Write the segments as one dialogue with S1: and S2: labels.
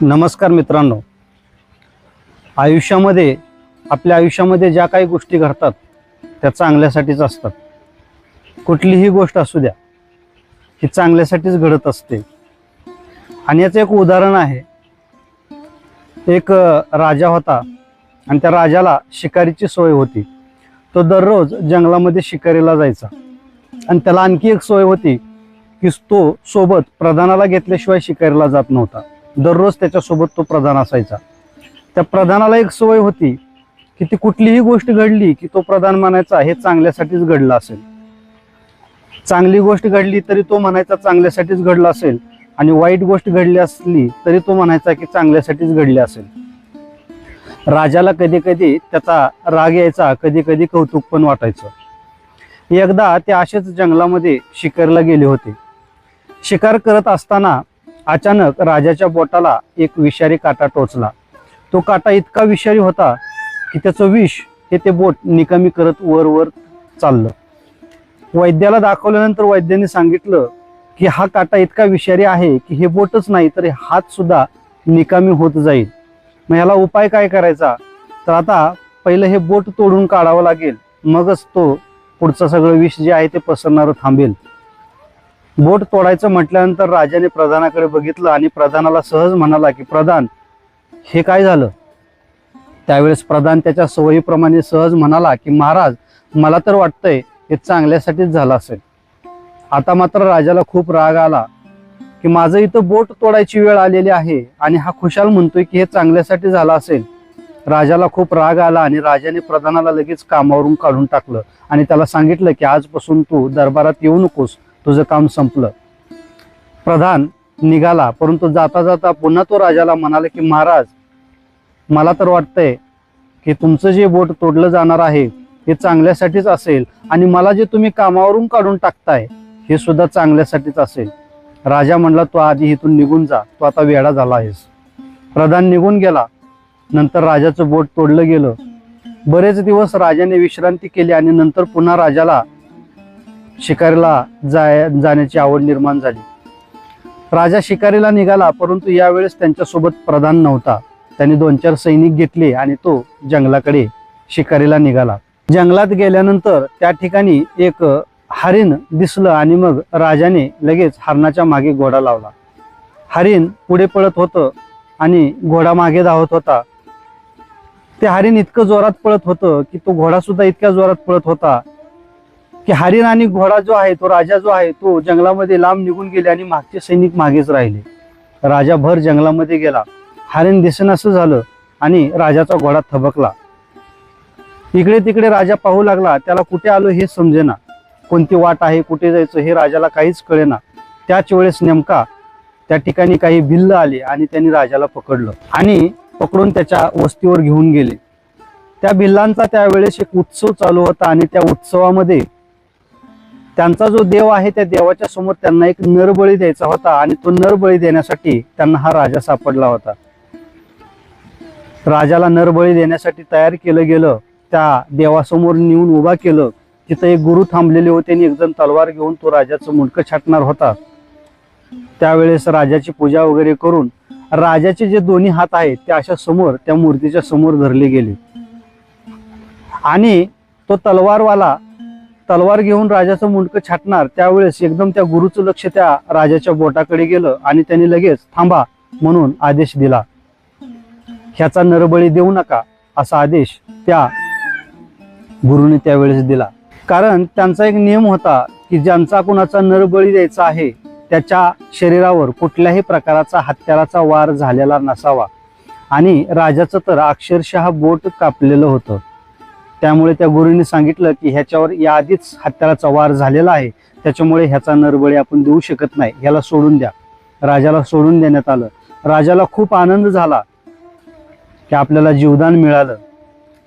S1: नमस्कार मित्रांनो. आयुष्यामध्ये आपल्या आयुष्यामध्ये ज्या काही गोष्टी घडतात त्या चांगल्यासाठीच असतात. कुठलीही गोष्ट असू द्या ही चांगल्यासाठीच घडत असते. आणि याचं एक उदाहरण आहे. एक राजा होता आणि त्या राजाला शिकारीची सोय होती. तो दररोज जंगलामध्ये शिकारीला जायचा. आणि त्याला आणखी एक सोय होती की तो सोबत प्रधानाला घेतल्याशिवाय शिकारीला जात नव्हता. दररोज त्याच्यासोबत तो प्रधान असायचा. त्या प्रधानाला एक सवय होती की ती कुठलीही गोष्ट घडली की तो प्रधान म्हणायचा हे चांगल्यासाठीच घडलं असेल. चांगली गोष्ट घडली तरी तो म्हणायचा चांगल्यासाठीच घडलं असेल. आणि वाईट गोष्ट घडली असली तरी तो म्हणायचा की चांगल्यासाठीच घडली असेल. राजाला कधी कधी त्याचा राग यायचा कधी कधी कौतुक पण वाटायचं. एकदा ते असेच जंगलामध्ये शिकारला गेले होते. शिकार करत असताना अचानक राजाच्या बोटाला एक विषारी काटा टोचला. तो काटा इतका विषारी होता की त्याचं विष हे ते बोट निकामी करत वर वर चाललं. वैद्याला दाखवल्यानंतर वैद्याने सांगितलं की हा काटा इतका विषारी आहे की हे बोटच नाही तर हात सुद्धा निकामी होत जाईल. मग ह्याला उपाय काय करायचा? तर आता पहिलं हे बोट तोडून काढावं लागेल. मगच तो पुढचं सगळं विष जे आहे ते पसरणारं थांबेल. बोट तोडायचं म्हटल्यानंतर राजाने प्रधानाकडे बघितलं आणि प्रधानाला सहज म्हणाला की प्रधान हे काय झालं? त्यावेळेस प्रधान त्याच्या सवयीप्रमाणे सहज म्हणाला की महाराज मला तर वाटतंय हे चांगल्यासाठीच झालं असेल. आता मात्र राजाला खूप राग आला की माझं इथं बोट तोडायची वेळ आलेली आहे आणि हा खुशाल म्हणतोय की हे चांगल्यासाठी झालं असेल. राजाला खूप राग आला आणि राजाने प्रधानाला लगेच कामावरून काढून टाकलं आणि त्याला सांगितलं की आजपासून तू दरबारात येऊ नकोस. तुझं काम संपलं. प्रधान निघाला परंतु जाता जाता पुन्हा तो राजाला म्हणाला की महाराज मला तर वाटतंय की तुमचं जे बोट तोडलं जाणार आहे हे चांगल्यासाठीच असेल आणि मला जे तुम्ही कामावरून काढून टाकताय हे सुद्धा चांगल्यासाठीच असेल. राजा म्हणला तो आधी इथून निघून जा तू आता वेडा झाला आहेस. प्रधान निघून गेला. नंतर राजाचं बोट तोडलं गेलं. बरेच दिवस राजाने विश्रांती केली आणि नंतर पुन्हा राजाला शिकारीला जाय जाण्याची आवड निर्माण झाली. राजा शिकारीला निघाला परंतु यावेळेस त्यांच्यासोबत प्रधान नव्हता. त्यांनी दोन चार सैनिक घेतले आणि तो जंगलाकडे शिकारीला निघाला. जंगलात गेल्यानंतर त्या ठिकाणी एक हरिण दिसलं आणि मग राजाने लगेच हरणाच्या मागे घोडा लावला. हरिण पुढे पळत होतं आणि घोडा मागे धावत होता. ते हरिण इतकं जोरात पळत होतं की तो घोडा सुद्धा इतक्या जोरात पळत होता की हरिण आणि घोडा जो आहे तो राजा जो आहे तो जंगलामध्ये लांब निघून गेले आणि मागचे सैनिक मागेच राहिले. राजा भर जंगलामध्ये गेला. हरिण दिसेनासं झालं आणि राजाचा घोडा थबकला. इकडे तिकडे राजा पाहू लागला त्याला कुठे आलो हे समजेना. कोणती वाट आहे कुठे जायचं हे राजाला काहीच कळेना. त्याच वेळेस नेमका त्या ठिकाणी काही भिल्ल आले आणि त्यांनी राजाला पकडलं आणि पकडून त्याच्या वस्तीवर घेऊन गेले. त्या भिल्लांचा त्यावेळेस एक उत्सव चालू होता आणि त्या उत्सवामध्ये त्यांचा जो देव आहे त्या देवाच्या समोर त्यांना एक नरबळी द्यायचा होता आणि तो नरबळी देण्यासाठी त्यांना हा राजा सापडला होता. राजाला नरबळी देण्यासाठी तयार केलं गेलं त्या देवासमोर नेऊन उभा केलं. तिथं एक गुरु थांबलेले होते आणि एकजण तलवार घेऊन तो राजाचं मुंडकं छाटणार होता. त्यावेळेस राजाची पूजा वगैरे करून राजाचे जे दोन्ही हात आहेत ते अशा समोर त्या मूर्तीच्या समोर धरले गेले. आणि तो तलवारवाला तलवार घेऊन राजाचं मुंडकं छाटणार त्यावेळेस एकदम त्या गुरुचं लक्ष त्या राजाच्या बोटाकडे गेलं आणि त्यांनी लगेच थांबा म्हणून आदेश दिला. ह्याचा नरबळी देऊ नका असा आदेश त्या गुरुने त्यावेळेस दिला. कारण त्यांचा एक नियम होता की ज्यांचा कुणाचा नरबळी द्यायचा आहे त्याच्या शरीरावर कुठल्याही प्रकारचा हत्याराचा वार झालेला नसावा. आणि राजाचं तर अक्षरशः बोट कापलेलं होतं. त्यामुळे त्या गुरुने सांगितलं की ह्याच्यावर याआधीच हत्याराचा वार झालेला आहे. त्याच्यामुळे ह्याचा नरबळी आपण देऊ शकत नाही. ह्याला सोडून द्या. राजाला सोडून देण्यात आलं. राजाला खूप आनंद झाला की आपल्याला जीवदान मिळालं.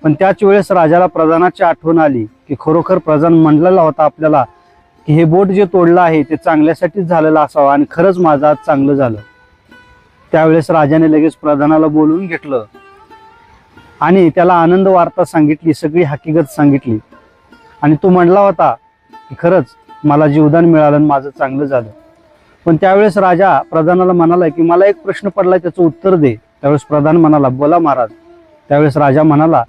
S1: पण त्याच वेळेस राजाला प्रधानाची आठवण आली की खरोखर प्रधान म्हणलेला होता आपल्याला की हे बोट जे तोडलं आहे ते चांगल्यासाठीच झालेलं असावं आणि खरंच माझं आज चांगलं झालं. त्यावेळेस राजाने लगेच प्रधानाला बोलवून घेतलं. आणि त्याला आनंद वार्ता सांगितली सगळी हकीकत सांगितली. आणि तो म्हणला होता की खरंच मला जीवदान मिळालं आणि माझं चांगलं झालं. पण त्यावेळेस राजा प्रधानाला म्हणाला की मला एक प्रश्न पडला त्याचं उत्तर दे. त्यावेळेस प्रधान म्हणाला बोला महाराज. त्यावेळेस राजा म्हणाला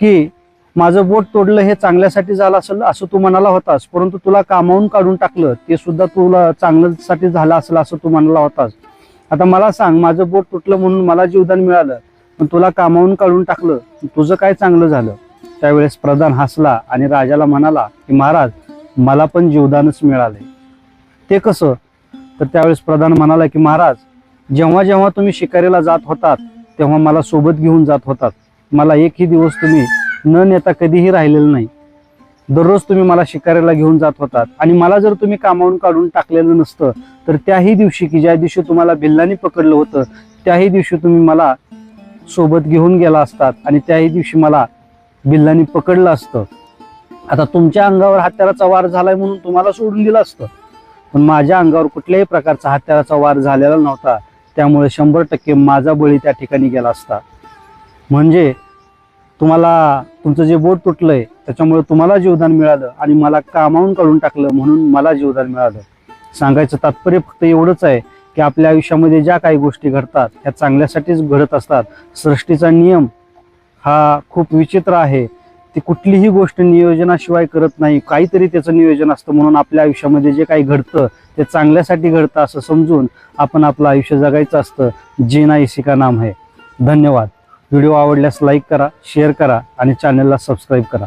S1: की माझं बोट तोडलं हे चांगल्यासाठी झालं असेल असं तू म्हणाला होतास परंतु तुला कामावून काढून टाकलं ते सुद्धा तुला चांगल्यासाठी झालं असेल असं तू म्हणाला होतास. आता मला सांग माझं बोट तुटलं म्हणून मला जीवदान मिळालं पण तुला कामावून काढून टाकलं तुझं काय चांगलं झालं? त्यावेळेस प्रधान हसला आणि राजाला म्हणाला की महाराज मला पण जीवदानच मिळाले. ते कसं? तर त्यावेळेस प्रधान म्हणाला की महाराज जेव्हा जेव्हा तुम्ही शिकारीला जात होतात तेव्हा मला सोबत घेऊन जात होतात. मला एकही दिवस तुम्ही न नेता कधीही राहिलेलं नाही. दररोज तुम्ही मला शिकारीला घेऊन जात होतात. आणि मला जर तुम्ही कामावून काढून टाकलेलं नसतं तर त्याही दिवशी की ज्या दिवशी तुम्हाला भिल्लांनी पकडलं होतं त्याही दिवशी तुम्ही मला सोबत घेऊन गेला असतात आणि त्याही दिवशी मला बिल्लांनी पकडलं असतं. आता तुमच्या अंगावर हत्याराचा वार झालाय म्हणून तुम्हाला सोडून दिलं असतं. पण माझ्या अंगावर कुठल्याही प्रकारचा हत्याराचा वार झालेला नव्हता. त्यामुळे शंभर टक्के माझा बळी त्या ठिकाणी गेला असता. म्हणजे तुम्हाला तुमचं जे बोट तुटलंय त्याच्यामुळे तुम्हाला जीवदान मिळालं आणि मला कामावून काढून टाकलं म्हणून मला जीवदान मिळालं. सांगायचं तात्पर्य फक्त एवढंच आहे की आपल्या आयुष्यामध्ये ज्या काही गोष्टी घडतात त्या चांगल्यासाठीच घडत असतात. सृष्टीचा नियम हा खूप विचित्र आहे. ती कुठलीही गोष्ट नियोजनाशिवाय करत नाही. काहीतरी त्याचं नियोजन असतं म्हणून आपल्या आयुष्यामध्ये जे काही घडतं ते चांगल्यासाठी घडतं असं समजून आपण आपलं आयुष्य जगायचं असतं. जीना इसी का नाम आहे धन्यवाद. व्हिडिओ आवडल्यास लाईक करा शेअर करा आणि चॅनलला सबस्क्राईब करा.